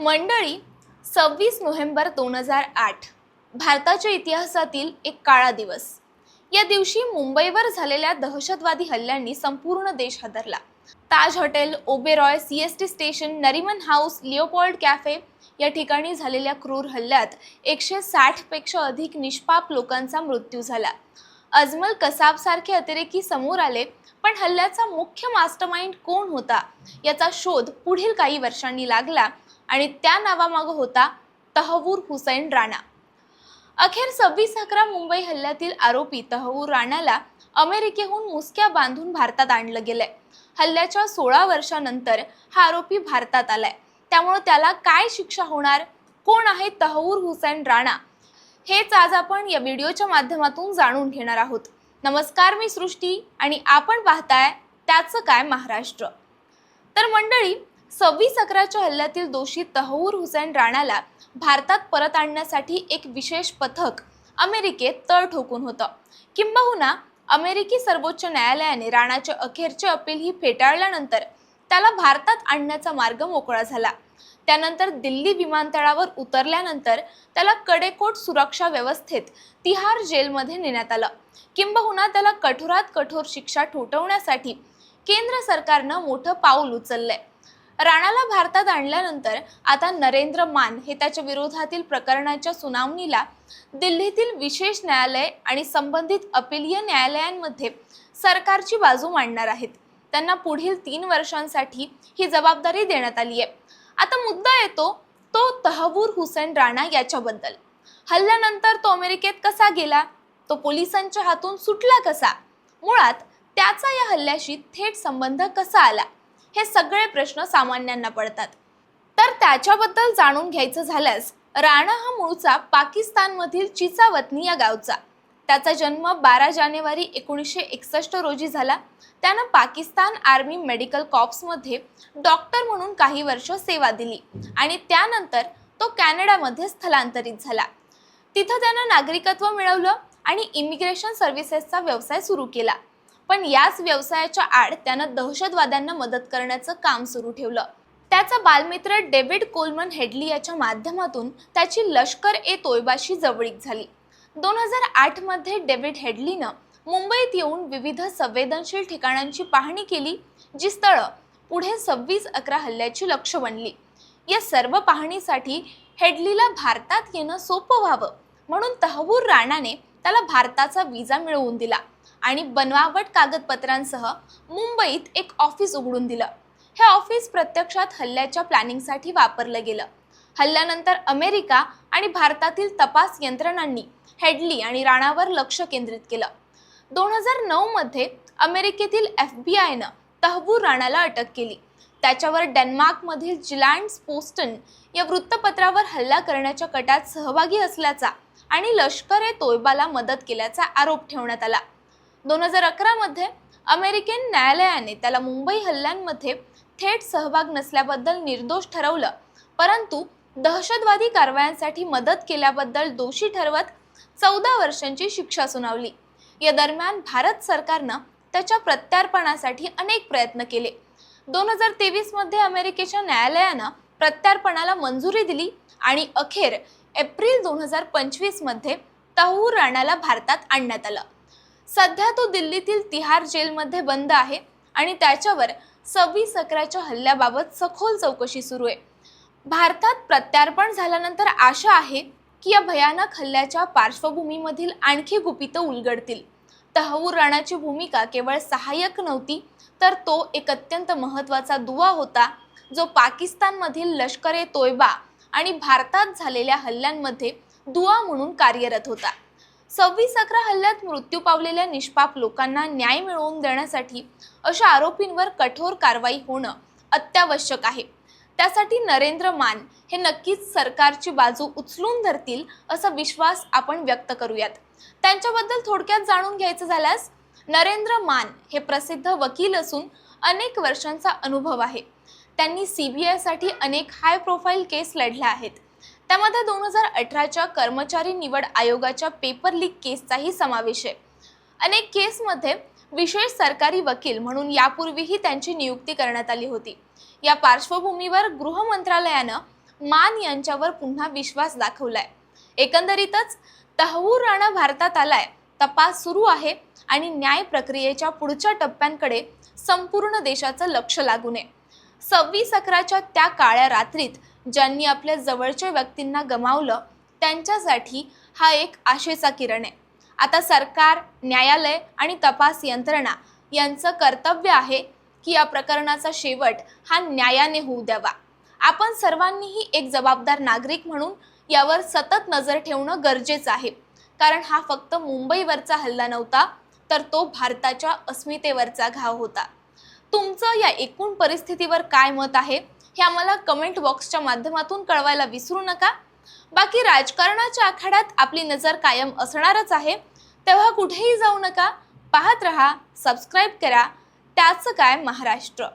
मंडळी सव्वीस नोव्हेंबर दोन हजार आठ भारताच्या इतिहासातील एक काळा दिवस. या दिवशी मुंबईवर झालेल्या दहशतवादी हल्ल्यांनी संपूर्ण देश हादरला. Taj hotel Oberoi C S T station Nariman house Leopold cafe या ठिकाणी झालेल्या क्रूर हल्ल्यात एकशे साठपेक्षा अधिक निष्पाप लोकांचा मृत्यू झाला. अजमल कसाबसारखे अतिरेकी समोर आले पण हल्ल्याचा मुख्य मास्टरमाइंड कोण होता याचा शोध पुढील काही वर्षांनी लागला आणि त्या नावामागं होता तहवूर हुसैन राणा. अखेर सव्वीस अकरा मुंबई हल्ल्यातील आरोपी तहवूर राणाला अमेरिकेहून मुसक्या बांधून भारतात आणलं गेलंय. हल्ल्याच्या सोळा वर्षानंतर हा आरोपी भारतात आलाय. त्यामुळे त्याला काय शिक्षा होणार? कोण आहे तहवूर हुसैन राणा? हेच आज आपण या व्हिडिओच्या माध्यमातून जाणून घेणार आहोत. नमस्कार मी सृष्टी आणि आपण पाहताय त्याचं काय महाराष्ट्र. तर मंडळी सव्वीस अकराच्या हल्ल्यातील दोषी तहवूर हुसैन राणाला भारतात परत आणण्यासाठी एक विशेष पथक अमेरिकेत तळ ठोकून होतं. किंबहुना अमेरिकी सर्वोच्च न्यायालयाने राणाचे अखेरचे अपील ही फेटाळल्यानंतर त्याला भारतात आणण्याचा मार्ग मोकळा झाला. त्यानंतर दिल्ली विमानतळावर उतरल्यानंतर त्याला कडेकोट सुरक्षा व्यवस्थेत तिहार जेलमध्ये नेण्यात आलं. किंबहुना त्याला कठोरात कठोर शिक्षा ठोठवण्यासाठी केंद्र सरकारनं मोठं पाऊल उचललंय. राणाला भारतात आणल्यानंतर आता नरेंद्र मान हे त्याच्या विरोधातील प्रकरणाच्या सुनावणीला दिल्लीतील विशेष न्यायालय आणि संबंधित अपीलीय न्यायालयांमध्ये सरकारची बाजू मांडणार आहेत. त्यांना पुढील तीन वर्षांसाठी ही जबाबदारी देण्यात आली आहे. आता मुद्दा येतो तो तहवूर हुसेन राणा याच्याबद्दल. हल्ल्यानंतर तो अमेरिकेत कसा गेला? तो पोलिसांच्या हातून सुटला कसा? मुळात त्याचा या हल्ल्याशी थेट संबंध कसा आला? हे सगळे प्रश्न सामान्यांना पडतात. तर त्याच्याबद्दल जाणून घ्यायचं झाल्यास राणा हा मूळचा पाकिस्तानमधील चिचावतनी या गावचा. त्याचा जन्म बारा जानेवारी एकोणीसशे एकसष्ट रोजी झाला. त्यानं पाकिस्तान आर्मी मेडिकल कॉप्समध्ये डॉक्टर म्हणून काही वर्ष सेवा दिली आणि त्यानंतर तो कॅनडामध्ये स्थलांतरित झाला. तिथं त्यानं नागरिकत्व मिळवलं आणि इमिग्रेशन सर्व्हिसेसचा व्यवसाय सुरू केला. पण याच व्यवसायाच्या आड त्यानं दहशतवाद्यांना मदत करण्याचं काम सुरू ठेवलं. त्याचा बालमित्र डेव्हिड कोलमन हेडली याच्या माध्यमातून त्याची लष्कर ए तोयबाशी जवळीक झाली. दोन हजार आठमध्ये डेव्हिड हेडलीनं मुंबईत येऊन विविध संवेदनशील ठिकाणांची पाहणी केली जी स्थळं पुढे सव्वीस अकरा हल्ल्याची लक्ष बनली. या सर्व पाहणीसाठी हेडलीला भारतात येणं सोपं व्हावं म्हणून तहवूर राणाने त्याला भारताचा विजा मिळवून दिला. आणि बनावट कागदपत्रांसह मुंबईत एक ऑफिस उघडून दिलं. हे ऑफिस प्रत्यक्षात हल्ल्याच्या प्लॅनिंगसाठी वापरलं गेलं. हल्ल्यानंतर अमेरिका आणि भारतातील तपास यंत्रणांनी हेडली आणि राणावर लक्ष केंद्रित केलं. दोन हजार नऊमध्ये अमेरिकेतील एफ बी आयनं तहबूर राणाला अटक केली. त्याच्यावर डेन्मार्कमधील जिलँड्स पोस्टन या वृत्तपत्रावर हल्ला करण्याच्या कटात सहभागी असल्याचा आणि लष्कर ए तोयबाला मदत केल्याचा आरोप ठेवण्यात आला. दोन हजार अकरामध्ये अमेरिकन न्यायालयाने त्याला मुंबई हल्ल्यांमध्ये थेट सहभाग नसल्याबद्दल निर्दोष ठरवलं. परंतु दहशतवादी कारवायांसाठी मदत केल्याबद्दल दोषी ठरवत चौदा वर्षांची शिक्षा सुनावली. या दरम्यान भारत सरकारनं त्याच्या प्रत्यार्पणासाठी अनेक प्रयत्न केले. दोन हजार तेवीसमध्ये अमेरिकेच्या न्यायालयानं प्रत्यार्पणाला मंजुरी दिली आणि अखेर एप्रिल दोन हजार पंचवीसमध्ये तहूर राणाला भारतात आणण्यात आलं. सध्या तो दिल्लीतील तिहार जेलमध्ये बंद आहे आणि त्याच्यावर सव्वीस अकराच्या हल्ल्याबाबत सखोल चौकशी सुरू आहे. भारतात प्रत्यार्पण झाल्यानंतर आशा आहे की या भयानक हल्ल्याच्या पार्श्वभूमीमधील आणखी गुपितं उलगडतील. तहवूर राणाची भूमिका केवळ सहाय्यक नव्हती तर तो एक अत्यंत महत्त्वाचा दुवा होता जो पाकिस्तानमधील लष्कर ए तोयबा आणि भारतात झालेल्या हल्ल्यांमध्ये दुवा म्हणून कार्यरत होता. सव्वीस अकरा हल्ल्यात मृत्यू पावलेल्या निष्पाप लोकांना न्याय मिळवून देण्यासाठी अशा आरोपींवर कठोर कारवाई होणं अत्यावश्यक आहे. त्यासाठी नरेंद्र मान हे नक्कीच सरकारची बाजू उचलून धरतील असा विश्वास आपण व्यक्त करूयात. त्यांच्याबद्दल थोडक्यात जाणून घ्यायचं झाल्यास नरेंद्र मान हे प्रसिद्ध वकील असून अनेक वर्षांचा अनुभव आहे. त्यांनी सी बी आयसाठी अनेक हाय प्रोफाईल केस लढल्या आहेत. त्यामध्ये दोन हजार अठराच्या कर्मचारी निवड आयोगाच्या पेपर लीक केसचाही समावेश आहे. अनेक केसमध्ये विशेष सरकारी वकील म्हणून यापूर्वीही त्यांची नियुक्ती करण्यात आली होती. या पार्श्वभूमीवर गृह मंत्रालयानं मान यांच्यावर पुन्हा विश्वास दाखवलाय. एकंदरीतच तहवूर राणा भारतात आलाय तपास सुरू आहे आणि न्याय प्रक्रियेच्या पुढच्या टप्प्यांकडे संपूर्ण देशाचं लक्ष लागू नये सव्वीस अकराच्या त्या काळ्या रात्रीत ज्यांनी आपल्या जवळच्या व्यक्तींना गमावलं त्यांच्यासाठी हा एक आशेचा किरण आहे. आता सरकार न्यायालय आणि तपास यंत्रणा यांचं कर्तव्य आहे की या प्रकरणाचा शेवट हा न्यायाने होऊ द्यावा. आपण सर्वांनीही एक जबाबदार नागरिक म्हणून यावर सतत नजर ठेवणं गरजेचं आहे. कारण हा फक्त मुंबईवरचा हल्ला नव्हता तर तो भारताच्या अस्मितेवरचा घाव होता. तुमचं या एकूण परिस्थितीवर काय मत आहे? हे आम्हाला कमेंट बॉक्सच्या माध्यमातून कळवायला विसरू नका. बाकी राजकारणाच्या आखाड्यात आपली नजर कायम असणारच आहे. तेव्हा कुठेही जाऊ नका. पाहत रहा सबस्क्राईब करा. त्याचं काय महाराष्ट्र?